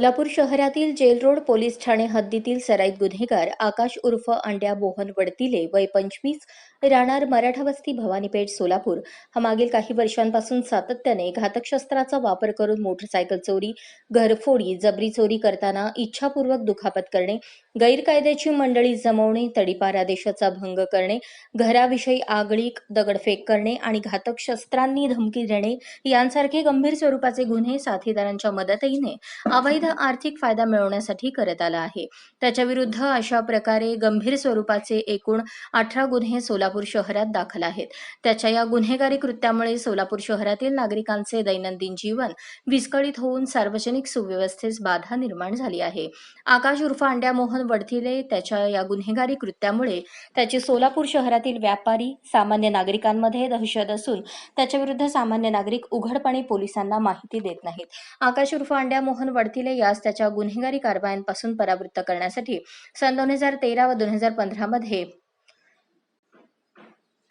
सोलापूर शहरातील gel road police Thane हद्दीतील सराईत गुन्हेगार आकाश उर्फ अंड्या मोहन वडतिले वय पंचवीस राहणार मराठा वस्ती भवानीपेठ सोलापूर. हा मागील काही वर्षांपासून सातत्याने घातक शस्त्राचा वापर करून मोटरसायकल चोरी घरफोडी जबरी चोरी करताना इच्छापूर्वक दुखापत करणे गैरकायद्याची मंडळी जमवणे तडीपार आदेशाचा भंग करणे घराविषयी आगळीक दगडफेक करणे आणि घातक शस्त्रांनी धमकी देणे यांसारखे गंभीर स्वरूपाचे गुन्हे साथीदारांच्या मदतीने अवैध आर्थिक फायदा मिळवण्यासाठी करत आला आहे. त्याच्या विरुद्ध अशा प्रकारे गंभीर स्वरूपाचे एकूण अठरा गुन्हे सोलापूर शहरात दाखल आहेत. त्याच्या या गुन्हेगारी कृत्यामुळे सोलापूर शहरातील नागरिकांचे दैनंदिन जीवन विस्कळीत होऊन सार्वजनिक सुव्यवस्थेस बाधा निर्माण झाली आहे. आकाश उर्फ अंड्या मोहन वडथिले त्याच्या या गुन्हेगारी कृत्यामुळे त्याची सोलापूर शहरातील व्यापारी सामान्य नागरिकांमध्ये दहशत असून त्याच्या विरुद्ध सामान्य नागरिक उघडपणे पोलिसांना माहिती देत नाहीत. आकाश उर्फ अंड्या मोहन वडतिले यास त्याच्या गुन्हेगारी कारवायांपासून परावृत्त करण्यासाठी सन दोन हजार तेरा व दोन हजार पंधरामध्ये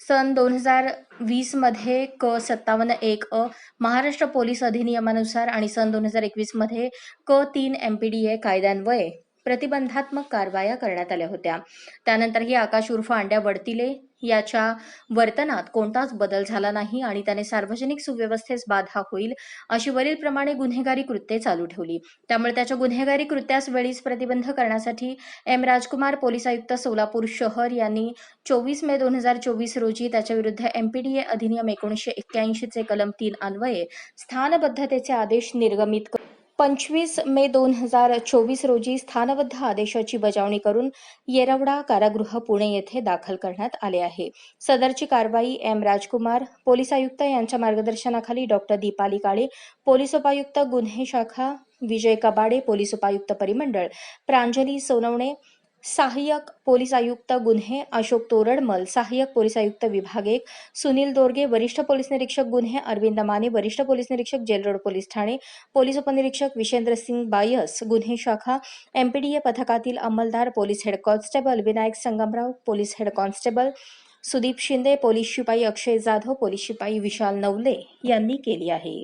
सन दोन हजार वीसमध्ये क सत्तावन्न एक अ महाराष्ट्र पोलीस अधिनियमानुसार आणि सन दोन हजार एकवीसमध्ये क तीन एम पी डी ए कायद्यान्वये. प्रतिबंधात्मक कारवाया करण्यात आल्या होत्या. त्यानंतरही आकाश उर्फ अंड्या वडतिले याच्या वर्तनात कोणताच बदल झाला नाही आणि त्याने सार्वजनिक सुव्यवस्थेस बाधा होईल अशी वरीलप्रमाणे गुन्हेगारी कृत्ये चालू ठेवली. त्यामुळे त्याच्या गुन्हेगारी कृत्यास वेळीच प्रतिबंध करण्यासाठी एम राजकुमार पोलीस आयुक्त सोलापूर शहर यांनी चोवीस मे दोन हजार चोवीस रोजी त्याच्या विरुद्ध एमपीडीए अधिनियम एकोणीसशे एक्क्याऐंशीचे कलम तीन अन्वये स्थानबद्धतेचे आदेश निर्गमित पंचवीस मे दोन हजार चोवीस रोजी स्थानबद्ध आदेशाची बजावणी करून येरवडा कारागृह पुणे येथे दाखल करण्यात आले आहे. सदरची कारवाई एम राजकुमार पोलीस आयुक्त यांच्या मार्गदर्शनाखाली डॉक्टर दीपाली काळे पोलीस उपायुक्त गुन्हे शाखा विजय कबाडे पोलीस उपायुक्त परिमंडळ प्रांजली सोनवणे सहाय्यक पोलीस आयुक्त गुन्हे अशोक तोरडमल सहाय्यक पोलीस आयुक्त विभाग एक सुनील दोरगे वरिष्ठ पोलीस निरीक्षक गुन्हे अरविंद माने वरिष्ठ पोलीस निरीक्षक जेल रोड पोलीस ठाणे पोलीस उपनिरीक्षक विशेंद्र सिंग बायस गुन्हे शाखा एमपीडीए पथकातील अंमलदार police head constable Vinayak Sangamrao police head constable Sudeep Shinde police शिपाई अक्षय जाधव पोलीस शिपाई विशाल नवले यांनी केली आहे.